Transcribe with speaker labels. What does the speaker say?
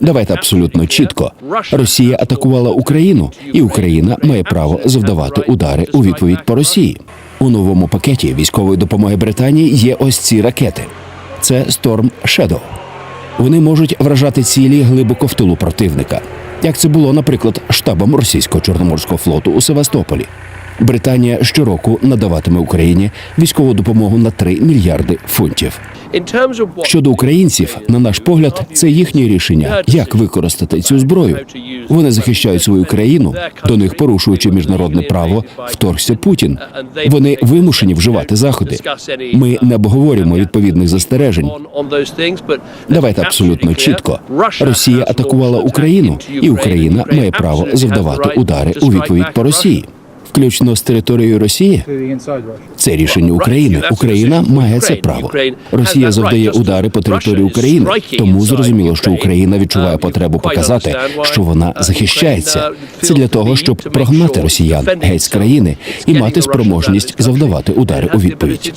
Speaker 1: Давайте абсолютно чітко. Росія атакувала Україну, і Україна має право завдавати удари у відповідь по Росії. У новому пакеті військової допомоги Британії є ось ці ракети. Це Storm Shadow. Вони можуть вражати цілі глибоко в тилу противника, як це було, наприклад, штабом російського чорноморського флоту у Севастополі. Британія щороку надаватиме Україні військову допомогу на 3 мільярди фунтів. Щодо українців, на наш погляд, це їхнє рішення, як використати цю зброю. Вони захищають свою країну, до них порушуючи міжнародне право, вторгся Путін. Вони вимушені вживати заходи. Ми не обговорюємо відповідних застережень. Давайте абсолютно чітко. Росія атакувала Україну, і Україна має право завдавати удари у відповідь по Росії, включно з територією Росії. Це рішення України. Україна має це право. Росія завдає удари по території України, тому зрозуміло, що Україна відчуває потребу показати, що вона захищається. Це для того, щоб прогнати росіян геть з країни і мати спроможність завдавати удари у відповідь.